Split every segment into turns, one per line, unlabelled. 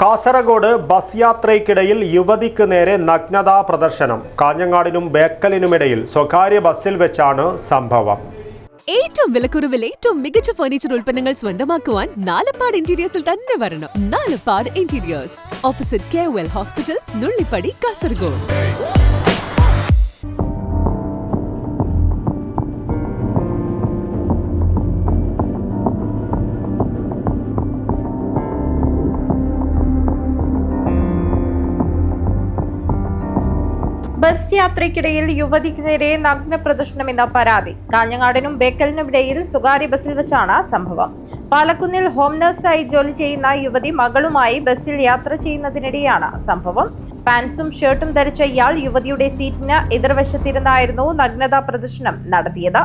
Kasaragod bus യാത്രയ്ക്കിടയിൽ യുവതിക്ക് നേരെ നഗ്നതാ പ്രദർശനം. കാഞ്ഞങ്ങാടിനും ബേക്കലിനുമിടയിൽ സ്വകാര്യ ബസ്സിൽ വെച്ചാണ് സംഭവം.
ഏറ്റവും വിലക്കുറവിൽ ഏറ്റവും മികച്ച ഫർണിച്ചർ ഉൽപ്പന്നങ്ങൾ സ്വന്തമാക്കുവാൻ നാലപ്പാട് ഇന്റീരിയേഴ്സിൽ തന്നെ വരണം. Nalappad interiors opposite K hospital Nullippady Kasaragod.
Bus യാത്രയ്ക്കിടയിൽ യുവതിക്ക് നേരെ നഗ്ന പ്രദർശനമെന്ന പരാതി. കാഞ്ഞങ്ങാടിനും ബേക്കലിനുമിടയിൽ സ്വകാര്യ ബസ്സിൽ വെച്ചാണ് സംഭവം. പാലക്കുന്നിൽ ഹോം നഴ്സായി ജോലി ചെയ്യുന്ന യുവതി മകളുമായി ബസ്സിൽ യാത്ര ചെയ്യുന്നതിനിടെയാണ് സംഭവം. പാൻസും ഷർട്ടും ധരിച്ച ഇയാൾ യുവതിയുടെ സീറ്റിന് എതിർവശത്തിരുന്നായിരുന്നു നഗ്നതാ പ്രദർശനം നടത്തിയത്.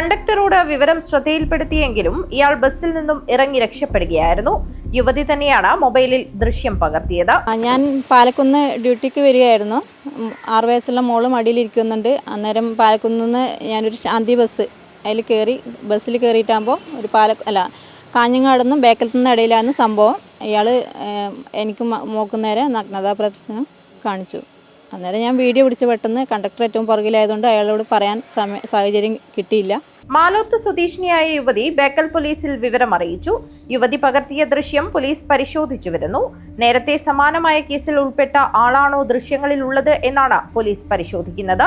കണ്ടക്ടറോട് വിവരം ശ്രദ്ധയിൽപ്പെടുത്തിയെങ്കിലും ഇയാൾ ബസ്സിൽ നിന്നും ഇറങ്ങി രക്ഷപ്പെടുകയായിരുന്നു. യുവതി തന്നെയാണ് മൊബൈലിൽ ദൃശ്യം പകർത്തിയത്.
ഞാൻ പാലക്കുന്ന് ഡ്യൂട്ടിക്ക് വരികയായിരുന്നു. ആറു വയസ്സുള്ള മോൾ മടിയിലിരിക്കുന്നുണ്ട് അന്നേരം പാലക്കുന്ന് ഞാനൊരു ശാന്തി ബസ് അതിൽ കയറി ബസ്സിൽ കയറിയിട്ടാകുമ്പോൾ ഒരു പാല അല്ല കാഞ്ഞങ്ങാട് നിന്നും ബേക്കലത്തു നിന്ന് ഇടയിലാണ് സംഭവം. ഇയാൾ എനിക്ക് മോക്കുന്നേരെ നഗ്നതാ പ്രദർശനം കാണിച്ചു. അന്നേരം ഞാൻ വീഡിയോ പിടിച്ച് പെട്ടെന്ന് കണ്ടക്ടർ ഏറ്റവും പുറകിലായതുകൊണ്ട് അയാളോട് പറയാൻ സമയ സാഹചര്യം കിട്ടിയില്ല.
മാലോത്ത് സ്വദേശിനിയായ യുവതി ബേക്കൽ പോലീസിൽ വിവരം അറിയിച്ചു യുവതി പകർത്തിയ ദൃശ്യം പോലീസ് പരിശോധിച്ചു വരുന്നു. നേരത്തെ സമാനമായ കേസിൽ ഉൾപ്പെട്ട ആളാണോ ദൃശ്യങ്ങളിൽ ഉള്ളത് എന്നാണ് പോലീസ് പരിശോധിക്കുന്നത്.